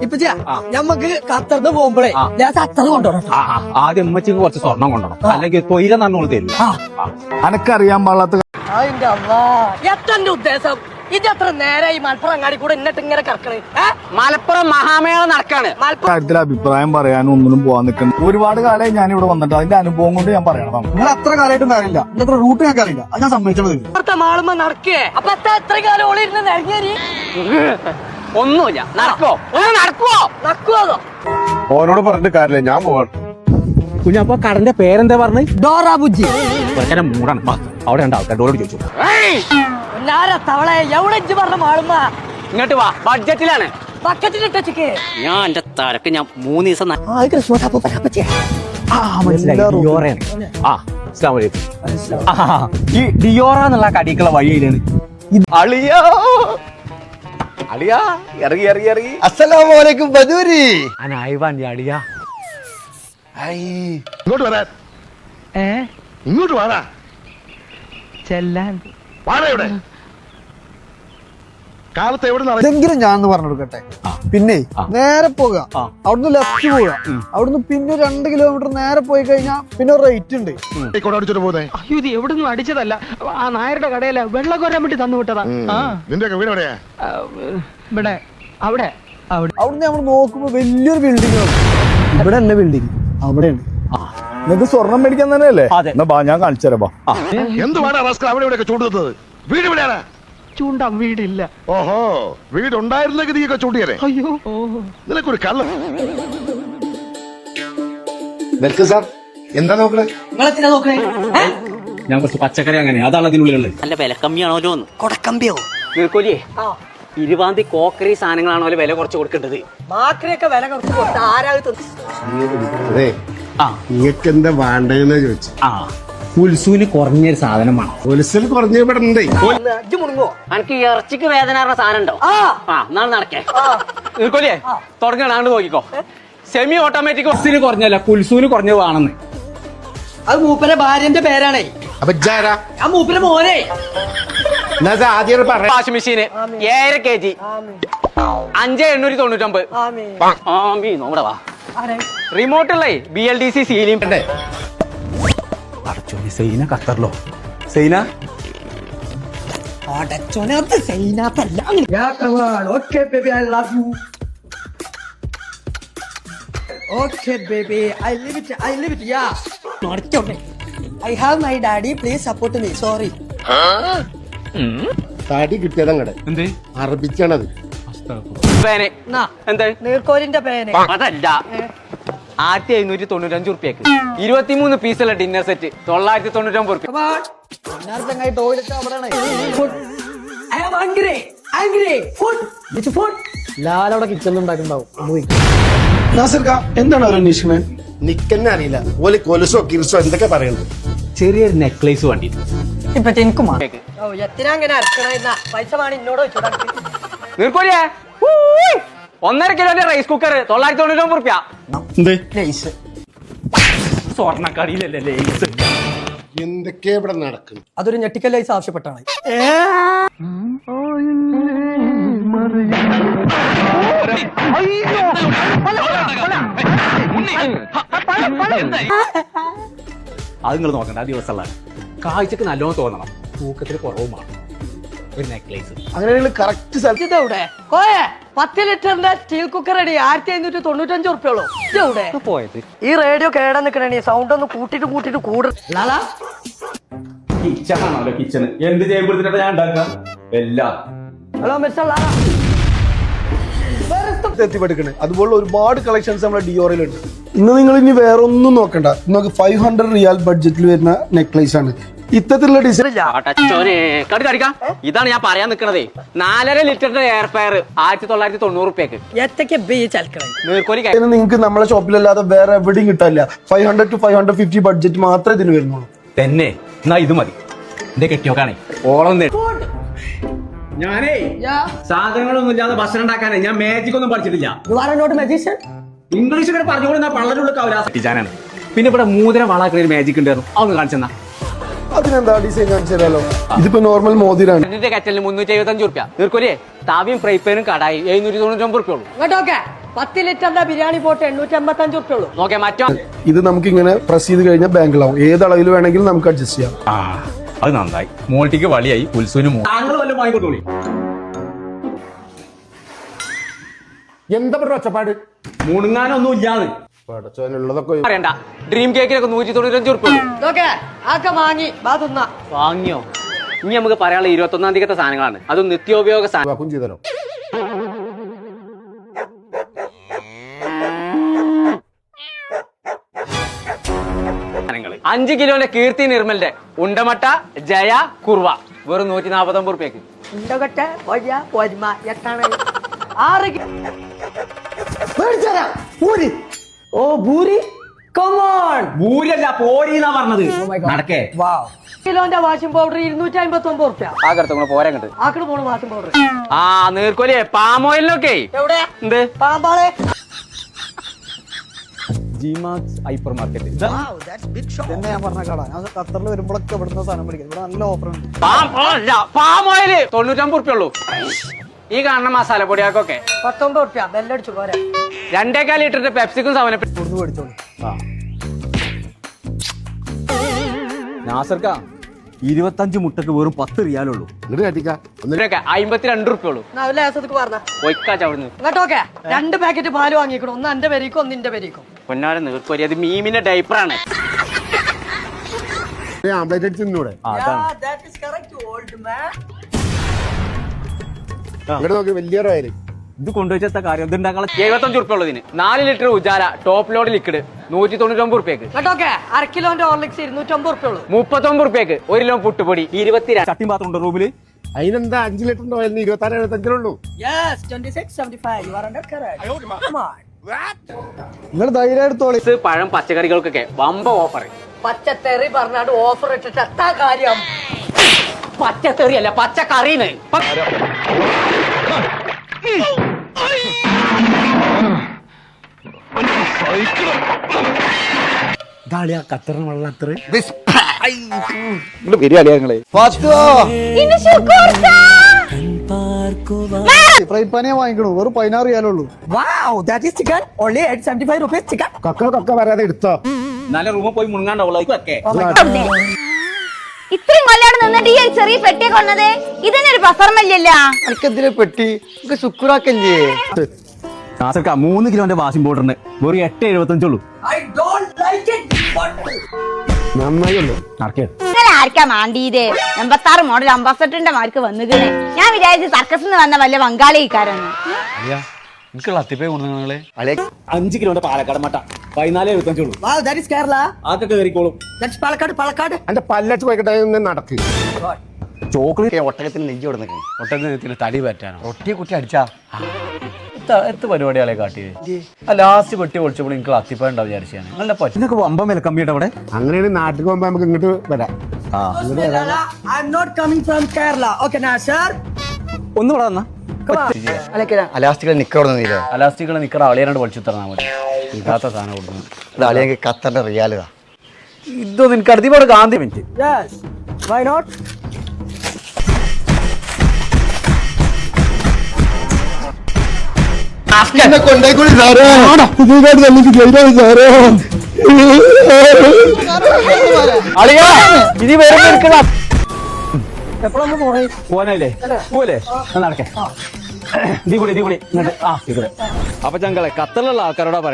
ഇപ്പച്ചാ ഞമ്മക്ക് ഖത്തറിന്ന് പോകുമ്പോഴേ ഞാൻ ഖത്തർ കൊണ്ടുപോകണം ആ, ആ, ആദ്യം ഉമ്മച്ചിക്ക് കുറച്ച് സ്വർണം കൊണ്ടുവരണം. അല്ലെങ്കിൽ തൊയില നന്നോൾ തരില്ല. ആ. അനക്കറിയാൻ പാടാത്ത എത്തന്റെ ഉദ്ദേശം? ഇതെത്ര നേരെ നേരായി മലപ്പുറം അങ്ങാടി കൂടെ എന്നിട്ട് ഇങ്ങനെ കറക്കണേ മലപ്പുറം മഹാമേള നടക്കാണ്. കാര്യത്തിൽ അഭിപ്രായം പറയാനും ഒന്നിനും പോവാൻ നിൽക്കുന്നു ഒരുപാട് കാലമായി ഞാൻ ഇവിടെ വന്നിട്ട് അതിന്റെ അനുഭവം കൊണ്ട് ഞാൻ പറയണം. നിങ്ങൾ അത്ര കാലമായിട്ടും കാര്യമില്ല. ഇന്നത്തെ റൂട്ട് ഞാൻ അറിയില്ല. അത് ഞാൻ സമ്മതിച്ചത്. നടക്കേ. അപ്പൊ എത്ര കാലം ഓളിരുന്ന് നിറങ്ങേരി ഒന്നുമില്ല. നടക്കോ ഒന്ന് നടക്കോ നടക്കുവോ ഓനോട് പറഞ്ഞിട്ട് കാര്യമില്ല ഞാൻ പോവാണ്. കുഞ്ഞപ്പോ കടന്റെ പേരെന്താ പറഞ്ഞു? ഡോറാബുജി ഭയങ്കര മൂടാണ് വാ, അവിടെ ഉണ്ടാവും കണ്ടോട് ചോദിച്ചു തവളെ എവിടെ ഇജ്ജ് പറഞ്ഞ മാളുമ്മ? ഇങ്ങോട്ട് വാ ബഡ്ജറ്റിലാണ്. ഞാൻ എന്റെ തലക്ക് ഞാൻ മൂന്ന് ദിവസം ന- ആ മനസ്സിലായി. ഡിയോറയാണ്. ആ, അസ്സലാമു അലൈക്കും. ആ, ഈ ഡിയോറ എന്നുള്ള കടിക്കുള്ള വഴിയിലാണ്. ഇത് അളിയാ! അളിയാ ഇറങ്ങി ഇറങ്ങി ഇറങ്ങി. അസ്സലാമലൈക്കും ബദൂരി. അനായിവാണ്ടി അളിയാ. ഇങ്ങോട്ട് വരാൻ. ഇങ്ങോട്ട് വാടാ. ചെല്ലാൻ. വാടാ ഇവിടെ. കാലത്ത് എവിടെ ഇതെങ്കിലും ഞാൻ പറഞ്ഞു കൊടുക്കട്ടെ പിന്നെ നേരെ പോകുക. അവിടുന്ന് ലെഫ്റ്റ് പോവുക. അവിടുന്ന് പിന്നെ രണ്ട് കിലോമീറ്റർ നേരെ പോയി കഴിഞ്ഞാൽ പിന്നെ റേറ്റ് ഉണ്ട്. അയ്യോ ഇത് എവിടുന്നും അടിച്ചതല്ല. ആ നായരുടെ കടയില വെള്ളം കോരാൻ വേണ്ടി തന്നു വിട്ടതാ. നിന്റെ വീട് എവിടെയാ? ഇവിടെ. അവിടെ. അവിടെ. അവിടുന്ന് നമ്മൾ നോക്കുമ്പോ വലിയൊരു ബിൽഡിംഗ് ഇവിടെ അല്ല ബിൽഡിംഗ് അവിടെയാണ്. നിങ്ങൾക്ക് സ്വർണം മേടിക്കാൻ തന്നെയല്ലേ? ഞാൻ കാണിച്ചു തരാം ബാ എന്ത് വേണ അവിടെ ഇവിടെയൊക്കെ ചൂടുന്നത് വീട് എവിടെയാണ് ചൂണ്ടാൻ വീടില്ല. ഓഹോ വീടുണ്ടായിരുന്ന ഗതിയൊക്കെ ചൂണ്ടിയരെ അയ്യോ. ഓ നിനക്കൊരു കള്ളം വെൽക്കം സാർ. എന്താ നോക്കണേ? നിങ്ങളെത്തിനാ നോക്കണേ? ഏ? ഞാൻ കുറച്ച് പച്ചക്കറി അങ്ങനെ അതാണ് അതിനുള്ളിലുള്ളത്. നല്ല വില കമ്മിയാണോ എന്ന് കൊടക്കമ്പിയോ? നീർക്കോലിയേ ആ. ഇരുപതാം തീയതി കോക്കറി സാധനങ്ങളാണോ വില കുറച്ച് കൊടുക്കേണ്ടത്? മാക്രിയൊക്കെ വില കുറച്ച് കൊടുത്ത ആരാ ഇത് തിന്ന്? അതെ ആ എന്താ വേണ്ടതെന്ന് ചോദിച്ചു. ആ. പുൽസൂന് കുറഞ്ഞൊരു സാധനം വേണം. പോലീസിൽ കുറഞ്ഞ മുണുങ്ങോ? എനിക്ക് ഇറച്ചിക്ക് വേദന പറഞ്ഞ സാധനം ഉണ്ടോ? ആ. ആ എന്നാണ് നടക്കേ. ആ. നീർക്കോലിയേ തുടങ്ങാണ്ട് നോക്കിക്കോ. സെമി ഓട്ടോമാറ്റിക് ബസ്സിന് കുറഞ്ഞല്ല പുൽസൂന് കുറഞ്ഞത് വേണമെന്ന്. അത് മൂപ്പരെ ഭാര്യന്റെ പേരാണേ. അപ്പൊ ജാരാ ആ മൂപ്പരെ മോനെ. ആദ്യം പറ വാഷിംഗ് മെഷീന്. ഏഴര കെ ജി. അഞ്ച് എണ്ണൂറ്റി തൊണ്ണൂറ്റൊമ്പത്. ആമേ ആമ്പി വാ. ആരെ? റിമോട്ടുള്ളേ B L D C ceiling അടച്ചോനെ Saina ഖത്തറിലോ? സൈന? അടച്ചോനകത്ത് സൈനാത്തല്ല okay baby I love you okay baby I live it I live it yeah അടച്ചോട്ടെ I have my daddy please support me sorry തടി കിട്ടിയതങ്ങടെ എന്തേ? അറബിച്ചാണത്. പേന്. നീർക്കോലിന്റെ പേന. അതല്ല. ആയിരത്തി എഴുന്നൂറ്റി തൊണ്ണൂറ്റഞ്ച് റുപ്യക്ക് ഇരുപത്തിമൂന്ന് പീസുള്ള ഡിന്നർ സെറ്റ് തൊള്ളായിരത്തി തൊണ്ണൂറ്റൊമ്പത് റുപ്യ ലാലവിടെ കിച്ചണിൽ ഉണ്ടാക്കുന്നുണ്ടാവും എന്താണ് അവർ അന്വേഷിക്കുന്നത് നിക്കന്നെ അറിയില്ല. ഓൽ കൊലുസോ കിരിസോ എന്തൊക്കെ പറയുന്നത്? ചെറിയൊരു നെക്ലേസ് വേണ്ടി ഇപ്പൊ ഒന്നര കിലോന്റെ റൈസ് കുക്കർ തൊള്ളായിരത്തി തൊണ്ണൂറ്റൊമ്പത് റുപ്യ എന്ത്? ലേസ്. സ്വർണക്കടിയിലല്ലേ ലേസ്. എന്തൊക്കെയാ ഇവിടെ നടക്കുന്നു? അതൊരു ഞെട്ടിക്കൽ ലൈസ് ആവശ്യപ്പെട്ടാണ്. അത് നിങ്ങൾ നോക്കണ്ട ആ ദിവസമുള്ള കാഴ്ചക്ക് നല്ലോണം തോന്നണം. തൂക്കത്തിൽ കുറവുമാണ് ഒരു നെക്ലേസ് അങ്ങനെ കറക്റ്റ് സ്ഥലത്ത് ഇതെവിടെ? കോയെ പത്ത് ലിറ്ററിന്റെ സ്റ്റീൽ കുക്കർ അടി ആയിരത്തി അഞ്ഞൂറ്റി തൊണ്ണൂറ്റഞ്ച് ഉറുപ്പ്യോളൂ ഇതെവിടെ പോയത്. ഈ റേഡിയോ കേടാ നിക്കണേ സൗണ്ട് ഒന്ന് കൂട്ടിട്ട് കൂട്ടിട്ട് കൂടെ. കിച്ചൺ ആണല്ലോ കിച്ചൺ എന്ത് ചെയ്യുമ്പോഴത്തേക്കാ ഞാൻ ഉണ്ടാക്കാം എല്ലാം. Hello mister Lala. എത്തിപ്പെടുക്കണേ അതുപോലെ ഒരുപാട് കളക്ഷൻസ് നമ്മുടെ ഡിയോറിലുണ്ട് ഇന്ന് നിങ്ങൾ ഇനി വേറെ ഒന്നും നോക്കണ്ട. നിങ്ങൾക്ക് ഫൈവ് ഹൺഡ്രഡ് റിയാൽ ബഡ്ജറ്റിൽ വരുന്ന നെക്ലേസ് ആണ്. ഇത്തരത്തിലുള്ള ഡിസൈൻ ഇതാണ് ഞാൻ പറയാൻ നിൽക്കണതേ നാലര ലിറ്ററിന്റെ എയർ ഫയർ ആയിരത്തി തൊള്ളായിരത്തി തൊണ്ണൂറ് റുപ്യക്ക്. നിങ്ങൾക്ക് നമ്മളെ ഷോപ്പിലല്ലാതെ വേറെ എവിടെയും കിട്ടാനില്ല. Five hundred to five hundred fifty budget മാത്രമേ ഇതിന് വരുന്നുള്ളൂ. തന്നെ. എന്നാ ഇത് മതി. എന്റെ കെട്ടിയോക്കാണേ. ഓളം ഞാനേ സാധനങ്ങളൊന്നും ഇല്ലാതെ ഭക്ഷണം ഉണ്ടാക്കാനേ ഞാൻ മാജിക് ഒന്നും പഠിച്ചിട്ടില്ല. ഇംഗ്ലീഷ് പറഞ്ഞുകൊണ്ട് പള്ളരുള്ള കവലാസാണ് പിന്നെ ഇവിടെ മൂതിര വളാക്കുന്ന ഒരു മാജിക് ഉണ്ടായിരുന്നു. അതൊന്ന് കാണിച്ചെന്നാ. അതിനെന്താ ഡിസൈൻ കാണിച്ചു തരാലോ ഇതിപ്പോ നോർമൽ മോതിരാണ്. ഇതിന്റെ കറ്റലിന് മുന്നൂറ്റി എഴുപത്തഞ്ച് റുപ്യ നീർക്കോലിയെ താവിയും ഫ്രൈ പാനും കടായി എഴുന്നൂറ്റി തൊണ്ണൂറ്റി ഒമ്പത് റുപ്യ ഉള്ളൂ ഇങ്ങോട്ടോക്കെ പത്ത് ലിറ്ററിന്റെ ബിരിയാണി പോട്ട് എണ്ണൂറ്റി അമ്പത്തി അഞ്ച് ഉറുപ്പ ഉള്ളൂ. നോക്കേ മറ്റോ? ഇത് നമുക്ക് ഇങ്ങനെ പ്രസ് ചെയ്ത് കഴിഞ്ഞാൽ ബാങ്കിലാവും. ഏത് അളവിൽ വേണമെങ്കിലും നമുക്ക് അഡ്ജസ്റ്റ് ചെയ്യാം. ആ അത് നന്നായി. മോൾട്ടിക്ക് വളിയായി ഉത്സവന് എന്താ പറയുക ഒച്ചപ്പാട്? മുണുങ്ങാനൊന്നും ഇല്ലാതെ പറയണ്ട. ഡ്രീം കേക്കിനൊക്കെ നൂറ്റി തൊണ്ണൂറ്റഞ്ച് ഉറുപ്പ്. വാങ്ങിയോ? ഇനി നമുക്ക് പറയാനുള്ള ഇരുപത്തൊന്നാം തീയതി സാധനങ്ങളാണ്. അതും നിത്യോപയോഗ സാധനം. ചെയ്തല്ലോ അഞ്ച് കിലോന്റെ കീർത്തി നിർമ്മലിന്റെ ഉണ്ടമട്ട ജയ കുർവ വെറും നൂറ്റി നാപ്പത്തൊമ്പത് റുപ്യക്ക് ആറ് ഓ ഭൂരി? കമോൺ ഭൂരിയല്ല പോരീന്നാ പറഞ്ഞത്. നടക്കേ. വാവ് കിലോന്റെ വാഷിംഗ് പൗഡർ ഇരുന്നൂറ്റി അമ്പത്തി ഒമ്പത് റുപ്യ ആ കടത്ത് നിങ്ങൾ പോരാ കണ്ട്. ആക്കട് പോണ വാഷിംഗ് പൗഡർ. ആ എവിടെ? എന്ത്? പാമ്പാളെ. ജിമാക്സ് ഹൈപ്പർ മാർക്കറ്റ് തന്നെ ഞാൻ പറഞ്ഞ കട. ഞാൻ ഖത്തറിൽ വരുമ്പോഴൊക്കെ ഇവിടുന്ന് സാധനം ഇവിടെ നല്ല ഓഫർ ഉണ്ട്. തൊണ്ണൂറ്റമ്പത് റുപ്യ ഉള്ളൂ. ഈ കാണുന്ന മസാല പൊടിയാക്കൊക്കെ. പത്തൊമ്പത് റുപ്യ ബെല്ലടിച്ചു പോരാ. രണ്ടേക്കാൽ ലിറ്ററിന്റെ പെപ്സിക്കും നാസർക്ക ഇരുപത്തഞ്ച് മുട്ടക്ക് വെറും പത്ത് റിയാലുള്ളൂ. അമ്പത്തിരണ്ട് റുപ്യ ഉള്ളൂ. രണ്ട് പാക്കറ്റ് പാൽ വാങ്ങിക്കണം ഒന്ന് എന്റെ പെരീക്കും ഒന്ന് നിന്റെ പെരീക്കും. പൊന്നാര നീർക്കോലി അത് മീമിന്റെ ഡൈപ്പറാണ് ആംപ്ലേറ്റ് അടിച്ച് ഇങ്ങോട്ട് നോക്കി വലിയ റോയൽ ഇത് കൊണ്ടുവച്ച കാര്യം ഇത് ഉണ്ടാക്കാൻ എഴുപത്തഞ്ച് ഉറുപ്പ ഉള്ളതിന്. നാല് litre Ujala top load liquid നൂറ്റി തൊണ്ണൂറ്റൊമ്പത് റുപ്യക്ക് കേട്ടോക്കെ അര കിലോന്റെ ഓർലിക്സ് ഇരുന്നൂറ്റമ്പത് റുപ്യ ഉള്ളൂ. മുപ്പത്തൊമ്പത് റുപ്യക്ക് ഒരു കിലോ പുട്ടുപൊടി ഇരുപത്തിരണ്ട് ചട്ടി പാത്രം ഉണ്ട് റൂമിൽ അതിനെന്താ അഞ്ച് ലിറ്ററിന്റെ ഓയിലിന് ഇരുപത്തി ആറ് എഴുപത്തഞ്ചിലുള്ളൂ yes 26 75 you are under correct. Come on. നിങ്ങൾ ധൈര്യം എടുത്തോളി. പഴം പച്ചക്കറികൾക്കൊക്കെ വമ്പ ഓഫർ പച്ചത്തെറി പറഞ്ഞാണ്ട് ഓഫർ ഇട്ടിട്ട് എത്താ കാര്യം? അത്ര. ഫ്രൈ പാനേ വാങ്ങിക്കണു. വെറും പതിനാറ് റിയാലുള്ളൂ wow that is chicken. Only 875 rupees chicken. കൊക്ക കൊക്ക വരാതെ എടുത്തോ. നല്ല റൂമിൽ പോയി മുണങ്ങാണ്ടാവുള്ളൂ ഒക്കെ ഇത്രയും കൊല്ലാണ് നിന്നിട്ട് ഈ ഒരു ചെറിയ പെട്ടിയെ കൊണ്ടത് ഇതിനൊരു പ്രസർമല്ലേ എനിക്കെന്തിനെ പെട്ടി? എനിക്ക് ശുക്രാക്കല്ലേ? മൂന്ന് കിലോന്റെ വാഷിംഗ് പൗഡറിന് വെറും എട്ട് എഴുപത്തഞ്ചുള്ളൂ i don't like it but നന്നായി ഉള്ളൂ നടക്കേ. നിങ്ങൾ ആർക്കാ മാണ്ടിയത് എൺപത്താറ് മോഡൽ അംബാസഡറിന്റെ മാർക്ക് വന്നുകണേ ഞാൻ വിചാരിച്ചു സർക്കസിൽ നിന്ന് വന്ന വല്ല ബംഗാളിക്കാരെന്ന് എനിക്കുള്ള അത്തിപ്പേ കൊണ്ടുവങ്ങളെ അഞ്ച് കിലോന്റെ പാലക്കാട് മട്ട. പതിനാല് എഴുപത്തഞ്ചുള്ളൂ അതൊക്കെ കയറിക്കോളും. പാലക്കാട് പാലക്കാട്. എന്റെ പല്ലച്ച് പോയിക്കട്ടെ നടക്ക്. ചോക്ലേറ്റ് ഒട്ടകത്തിന് നെഞ്ചു കൊടുക്കുന്നു ഒട്ടത്തിന് തടി പറ്റാനോ? ഒട്ടി കുട്ടി അടിച്ചാ. എത്ത് പരിപാടികളെ കാട്ടിയത് ആ ലാസ്റ്റ് പെട്ടി പൊളിച്ചപ്പോൾ എനിക്ക് അത്തിപ്പ ഉണ്ടാവും വിചാരിച്ചു ഞാൻ നല്ല പറ്റുന്നൊക്കെ വമ്പം വില കമ്മിയുടെ അവിടെ? അങ്ങനെയാണ് നാട്ടിൽ പോകുമ്പോ നമുക്ക് ഇങ്ങോട്ട് വരാം. ഒന്ന് ഇവിടെ വന്നാ. അലാസ്റ്റിക്കൽ നിക്കോടുന്നില്ല അലാസ്റ്റിക്കുള്ള നിക്കറ അളിയാണ്ട് പൊളിച്ചു തന്നാൽ മതി ഇതാത്ത സാധനം കൊടുക്കുന്നു അളിയെങ്കിൽ ഖത്തറിന്റെ റിയാലുതാ ഇതൊന്നും എനിക്ക് അടുത്തിപ്പോടെ Gandhi minute. Yes. Why not? എന്നെ കൊണ്ടേക്കൂടി സാറേ. ഇതിനെക്കാട്ടി നമുക്ക് ജയിലാണ് സാറേ. അളിയാ ഇനി വേറെ പോയി പോനല്ലേ പോലെ നടക്കേ. ദീപുളി ദീപുളി. ആ ദീപുളി. അപ്പൊ ഞങ്ങളെ ഖത്തറിലുള്ള ആൾക്കാരോടാ പറയണത്